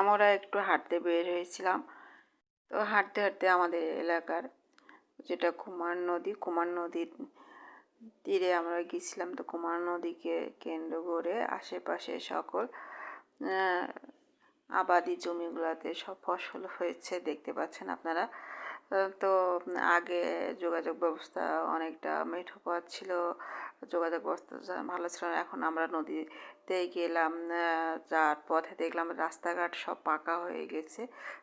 আমরা একটু হাঁটতে বের হয়েছিলাম। তো হাঁটতে হাঁটতে আমাদের এলাকার যেটা কুমার নদী, কুমার নদীর তীরে আমরা গিয়েছিলাম তো কুমার নদীকে কেন্দ্র করে আশেপাশে সকল আবাদি জমিগুলোতে সব ফসল হয়েছে। দেখতে পাচ্ছেন আপনারা? তো আগে যোগাযোগ ব্যবস্থা অনেকটা মেঠো পথ ছিল, যোগাযোগ ব্যবস্থা ভালো ছিল না। এখন আমরা নদীতে গেলাম যাওয়ার পথে দেখলাম রাস্তাঘাট সব পাকা হয়ে গেছে।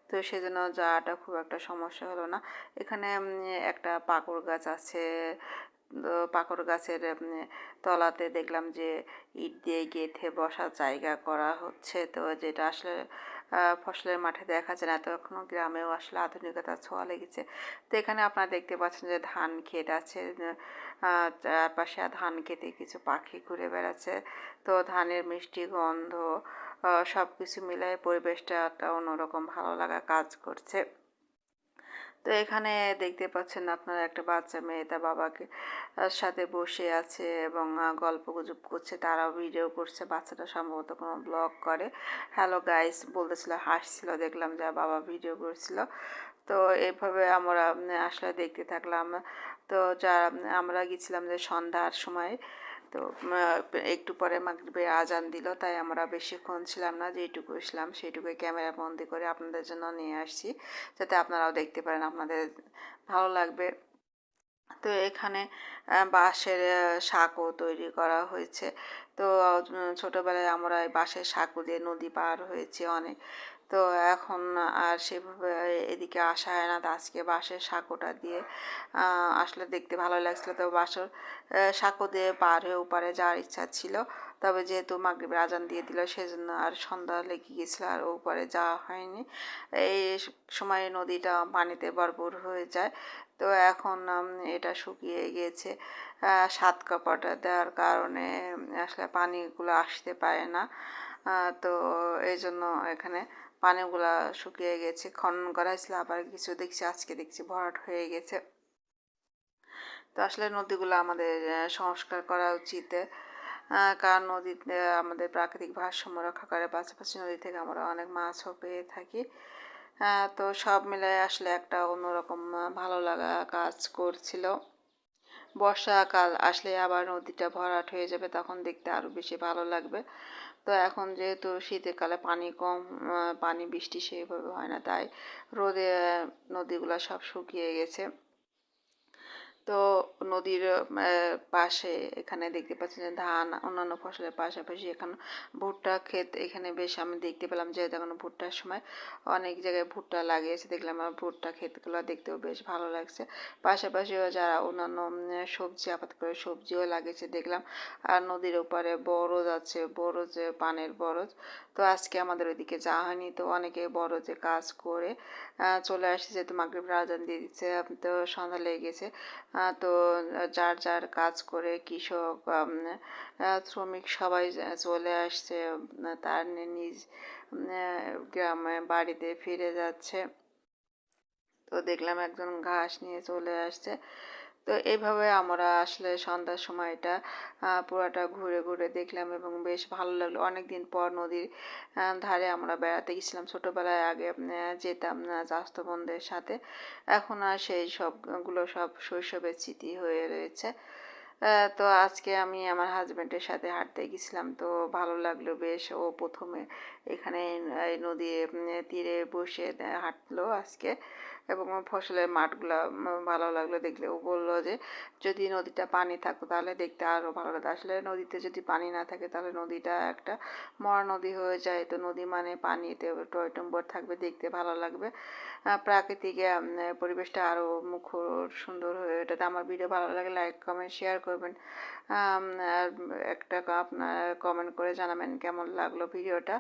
তো সেজন্য যাওয়াটা খুব একটা সমস্যা হলো না। এখানে একটা পাকড় গাছ আছে, তো পাকড় গাছের তলাতে দেখলাম যে ইট দিয়ে গেঁথে বসার জায়গা করা হচ্ছে। তো যেটা আসলে ফসলের মাঠে দেখা যায় না। তো এখনও গ্রামেও আসলে আধুনিকতার ছোঁয়া লেগেছে। তো এখানে আপনারা দেখতে পাচ্ছেন যে ধান ক্ষেত আছে। চারপাশে ধান খেতে কিছু পাখি ঘুরে বেড়াচ্ছে। তো ধানের মিষ্টি গন্ধ সব কিছু মিলায় পরিবেশটা একটা অন্যরকম ভালো লাগা কাজ করছে। তো এখানে দেখতে পাচ্ছেন আপনারা একটা বাচ্চা মেয়ে তার বাবাকে সাথে বসে আছে এবং গল্প গুজব করছে, তারাও ভিডিও করছে, বাচ্চাটা সম্ভবত কোনো ব্লগ করে। হ্যালো গাইস বলতেছিল, হাসছিল, দেখলাম যে বাবা ভিডিও করছিল। তো এইভাবে আমরা আসলে দেখতে থাকলাম। তো যা আমরা গেছিলাম যে সন্ধ্যার সময় তো একটু পরে মাগরিবের আজান দিল, তাই আমরা বেশিক্ষণ ছিলাম না যেটুকু ছিলাম সেইটুকুই ক্যামেরা বন্দি করে আপনাদের জন্য নিয়ে আসছি, যাতে আপনারাও দেখতে পারেন আপনাদের ভালো লাগবে। তো এখানে বাঁশের সাঁকো তৈরি করা হয়েছে। তো ছোটোবেলায় আমরা এই বাঁশের সাঁকো দিয়ে নদী পার হয়েছে অনেক। তো এখন আর সেভাবে এদিকে আসা হয় না। তো আজকে বাঁশের সাঁকোটা দিয়ে আসলে দেখতে ভালো লাগছিল। তো বাঁশের সাঁকো দিয়ে পার হয়ে ওপারে যাওয়ার ইচ্ছা ছিল। তবে যেহেতু মাগরিবের আজান দিয়ে দিল, সেজন্য আর সন্ধ্যা লেগে গেছিল আর ওপারে যাওয়া হয়নি। এই সময় নদীটা পানিতে ভরপুর হয়ে যায়। তো এখন এটা শুকিয়ে গিয়েছে। সাত কাপড়টা দেওয়ার কারণে, আসলে পানিগুলো আসতে পারে না। তো এই জন্য এখানে পানিগুলা শুকিয়ে গেছে, খনন করা হয়েছিল, আবার কিছু দেখছি, আজকে দেখছি ভরাট হয়ে গেছে। তো আসলে নদীগুলো আমাদের সংস্কার করা উচিত। কারণ নদীতে আমাদের প্রাকৃতিক ভারসাম্য রক্ষা করে পাশাপাশি নদী থেকে আমরা অনেক মাছও পেয়ে থাকি। তো সব মিলাই আসলে একটা অন্যরকম ভালো লাগা কাজ করছিল। বর্ষাকাল আসলে আবার নদীটা ভরাট হয়ে যাবে, তখন দেখতে আরও বেশি ভালো লাগবে। তো এখন যেহেতু শীতের কালে পানি কম পানি বৃষ্টি সেইভাবে হয় না, তাই রোদে নদীগুলো সব শুকিয়ে গেছে। তো নদীর পাশে এখানে দেখতে পাচ্ছি যে ধান অন্যান্য ফসলের পাশাপাশি এখানে ভুট্টা ক্ষেত এখানে বেশ আমি দেখতে পেলাম যে এখন ভুট্টার সময় অনেক জায়গায় ভুট্টা লাগিয়েছে, দেখলাম আমার ভুট্টা ক্ষেতগুলো দেখতেও বেশ ভালো লাগছে। পাশাপাশিও যারা অন্যান্য সবজি আবাদ করে সবজিও লাগিয়েছে, দেখলাম আর নদীর ওপারে বরজ আছে, বরজ পানের বরজ। তো আজকে আমাদের ওইদিকে যাওয়া হয়নি, তো অনেকে বরজে কাজ করে চলে আসছে, যেহেতু মাগরিব রাজান দিয়ে দিচ্ছে, তো সন্ধ্যা লেগে গেছে। তো যার যার কাজ করে কৃষক শ্রমিক সবাই চলে আসছে তার নিজ গ্রামে বাড়িতে ফিরে যাচ্ছে। তো দেখলাম একজন ঘাস নিয়ে চলে আসছে। তো এইভাবে আমরা আসলে সন্ধ্যার সময়টা পুরাটা ঘুরে ঘুরে দেখলাম এবং বেশ ভালো লাগল। অনেক দিন পর নদীর ধারে আমরা বেড়াতে গেছিলাম। ছোটোবেলায় আগে যেতাম না বোনদের সাথে। এখন আর সেই সবগুলো সব শৈশবের স্মৃতি হয়ে রয়েছে। তো আজকে আমি আমার হাজব্যান্ডের সাথে হাঁটতে গেছিলাম। তো ভালো লাগল বেশ। ও প্রথমে এখানে নদীর তীরে বসে হাঁটলো আজকে। এবং ফসলের মাঠগুলা ভালো লাগল দেখলে। ও বলল যে, যদি নদীটা পানি থাকতো তাহলে দেখতে আরও ভালো লাগতো। আসলে নদীতে যদি পানি না থাকে তাহলে নদীটা একটা মরা নদী হয়ে যায়। তো নদী মানে পানিতে টয়টম্বর থাকবে, দেখতে ভালো লাগবে। প্রাকৃতিক পরিবেশটা আরও মুখর, সুন্দর হয়ে ওঠাতে আমার ভিডিও ভালো লাগে লাইক কমেন্ট শেয়ার করবেন। আর একটা আপনার কমেন্ট করে জানাবেন কেমন লাগল ভিডিওটা